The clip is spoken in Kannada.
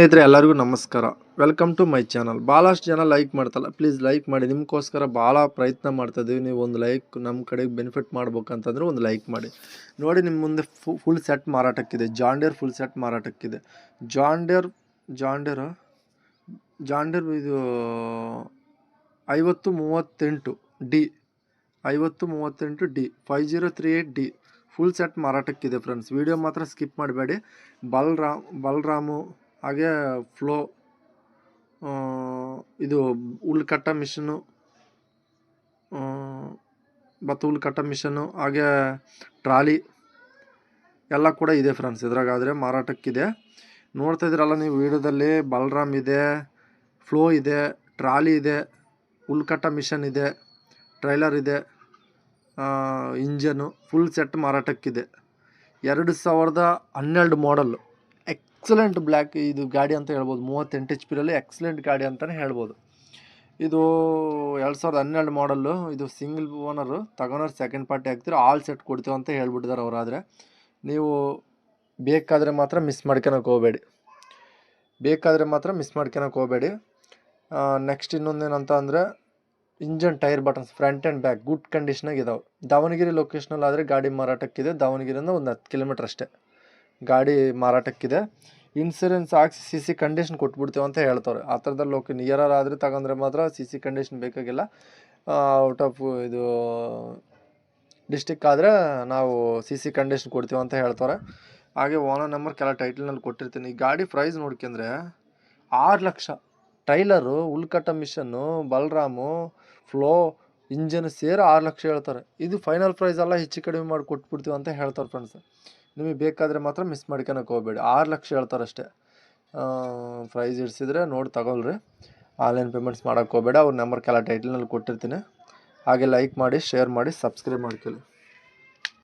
ಸ್ನೇಹಿತರೆ, ಎಲ್ಲರಿಗೂ ನಮಸ್ಕಾರ. ವೆಲ್ಕಮ್ ಟು ಮೈ ಚಾನಲ್ ಭಾಳಷ್ಟು ಜನ ಲೈಕ್ ಮಾಡ್ತಲ್ಲ. ಪ್ಲೀಸ್ ಲೈಕ್ ಮಾಡಿ. ನಿಮಗೋಸ್ಕರ ಭಾಳ ಪ್ರಯತ್ನ ಮಾಡ್ತಾ ಇದ್ದೀವಿ ನೀವು ಒಂದು ಲೈಕ್ ನಮ್ಮ ಕಡೆಗೆ ಬೆನಿಫಿಟ್ ಮಾಡ್ಬೇಕಂತಂದ್ರೆ ಒಂದು ಲೈಕ್ ಮಾಡಿ. ನೋಡಿ ನಿಮ್ಮ ಮುಂದೆ ಫುಲ್ ಸೆಟ್ ಮಾರಾಟಕ್ಕಿದೆ. ಜಾಂಡೇರ್ ಫುಲ್ ಸೆಟ್ ಮಾರಾಟಕ್ಕಿದೆ. ಜಾಂಡೇರ್ ಜಾಂಡೇರ ಜಾಂಡೇರ್ ಇದು ಐವತ್ತು ಮೂವತ್ತೆಂಟು ಡಿ ಐವತ್ತು ಮೂವತ್ತೆಂಟು D five zero three eight D full set ಮಾರಾಟಕ್ಕಿದೆ friends video ಮಾತ್ರ ಸ್ಕಿಪ್ ಮಾಡಬೇಡಿ. ಬಲರಾಮ್ ಬಲರಾಮು ಹಾಗೆ ಫ್ಲೋ ಇದು ಹುಲ್ ಕಟ್ಟ ಮಿಷನು ಮತ್ತು ಹುಲ್ ಕಟ್ಟ ಮಿಷನು, ಹಾಗೇ ಟ್ರಾಲಿ, ಎಲ್ಲ ಕೂಡ ಇದೆ ಫ್ರೆಂಡ್ಸ್ ಇದ್ರಾಗಾದರೆ ಮಾರಾಟಕ್ಕಿದೆ. ನೋಡ್ತಾ ಇದ್ರಲ್ಲ ನೀವು ವಿಡಿಯೋದಲ್ಲಿ, ಬಲರಾಮ್ ಇದೆ, ಫ್ಲೋ ಇದೆ, ಟ್ರಾಲಿ ಇದೆ ಹುಲ್ ಕಟ್ಟ ಮಿಷನ್ ಇದೆ, ಟ್ರೈಲರ್ ಇದೆ ಇಂಜನು ಫುಲ್ ಸೆಟ್ ಮಾರಾಟಕ್ಕಿದೆ. ಎರಡು ಸಾವಿರದ ಹನ್ನೆರಡು ಮಾಡಲ್ಲು ಎಕ್ಸಲೆಂಟ್ ಬ್ಲ್ಯಾಕ್ ಇದು ಗಾಡಿ ಅಂತ ಹೇಳ್ಬೋದು. ಮೂವತ್ತೆಂಟು ಎಚ್ ಪಿರಲ್ಲಿ ಎಕ್ಸಲೆಂಟ್ ಗಾಡಿ ಅಂತಲೇ ಹೇಳ್ಬೋದು. ಇದು ಎರಡು ಸಾವಿರದ ಹನ್ನೆರಡು ಮಾಡಲ್ಲು ಇದು ಸಿಂಗಲ್ ಓನರು ತಗೊಂಡ್ರೆ ಸೆಕೆಂಡ್ ಪಾರ್ಟಿ ಹಾಕ್ತೀರ ಆಲ್ ಸೆಟ್ ಕೊಡ್ತೀವಿ ಅಂತ ಹೇಳ್ಬಿಟ್ಟಿದ್ದಾರೆ ಅವರಾದರೆ ನೀವು ಬೇಕಾದರೆ ಮಾತ್ರ ಮಿಸ್ ಮಾಡ್ಕೊಳಕ್ಕೆ ಹೋಗಬೇಡಿ. ಬೇಕಾದರೆ ಮಾತ್ರ ಮಿಸ್ ಮಾಡ್ಕೊಳಕ್ಕೆ ಹೋಗಬೇಡಿ. ನೆಕ್ಸ್ಟ್ ಇನ್ನೊಂದೇನಂತ ಅಂದರೆ engine tyre buttons front and back good ಕಂಡೀಷನಾಗಿದ್ದಾವೆ Davanagere ಲೊಕೇಶನಲ್ಲಿ ಆದರೆ ಗಾಡಿ ಮಾರಾಟಕ್ಕಿದೆ. ದಾವಣಗೆರೆಯಿಂದ ಒಂದು ಹತ್ತು ಕಿಲೋಮೀಟ್ರ್ ಅಷ್ಟೇ. ಗಾಡಿ ಮಾರಾಟಕ್ಕಿದೆ. ಇನ್ಸೂರೆನ್ಸ್ ಹಾಕಿ ಸಿ ಸಿ ಕಂಡೀಷನ್ ಕೊಟ್ಬಿಡ್ತೀವಿ ಅಂತ ಹೇಳ್ತಾರೆ ಆ ಥರದಲ್ಲಿ ಲೋಕ ನಿಯರರ್ ಆದರೆ ತಗೊಂಡ್ರೆ ಮಾತ್ರ ಸಿ ಸಿ ಕಂಡೀಷನ್ ಬೇಕಾಗಿಲ್ಲ. ಔಟ್ ಆಫ್ ಇದು ಡಿಸ್ಟಿಕ್ ಆದರೆ ನಾವು ಸಿ ಸಿ ಕಂಡೀಷನ್ ಕೊಡ್ತೀವಿ ಅಂತ ಹೇಳ್ತಾರೆ ಹಾಗೆ ಓನರ್ ನಂಬರ್ ಕೆಲ ಟೈಟಲ್ನಲ್ಲಿ ಕೊಟ್ಟಿರ್ತೀನಿ. ಈ ಗಾಡಿ ಪ್ರೈಸ್ ನೋಡ್ಕೊಂಡ್ರೆ ಆರು ಲಕ್ಷ. ಟೈಲರು ಉಲ್ಕಟ ಮಿಷನ್ನು ಬಲರಾಮು ಫ್ಲೋ ಇಂಜನ್ ಸೇರಿ ಆರು ಲಕ್ಷ ಹೇಳ್ತಾರೆ. ಇದು ಫೈನಲ್ ಪ್ರೈಸ್ ಎಲ್ಲ ಹೆಚ್ಚು ಕಡಿಮೆ ಮಾಡಿ ಕೊಟ್ಬಿಡ್ತೀವಿ ಅಂತ ಹೇಳ್ತಾರೆ ಫ್ರೆಂಡ್ಸ್ ನಿಮಗೆ ಬೇಕಾದರೆ ಮಾತ್ರ ಮಿಸ್ ಮಾಡ್ಕೊಳಕ್ಕೆ ಹೋಗಬೇಡಿ. ಆರು ಲಕ್ಷ ಹೇಳ್ತಾರೆ ಅಷ್ಟೇ. ಪ್ರೈಸ್ ಇಡಿಸಿದ್ರೆ ನೋಡಿ ತಗೊಳ್ರಿ. ಆನ್ಲೈನ್ ಪೇಮೆಂಟ್ಸ್ ಮಾಡೋಕ್ಕೆ ಹೋಗಬೇಡ. ಅವ್ರ ನಂಬರ್ ಕೆಲ ಟೈಟ್ಲಿನಲ್ಲಿ ಕೊಟ್ಟಿರ್ತೀನಿ. ಹಾಗೆ ಲೈಕ್ ಮಾಡಿ ಶೇರ್ ಮಾಡಿ ಸಬ್ಸ್ಕ್ರೈಬ್ ಮಾಡ್ಕೊಳ್ಳಿ.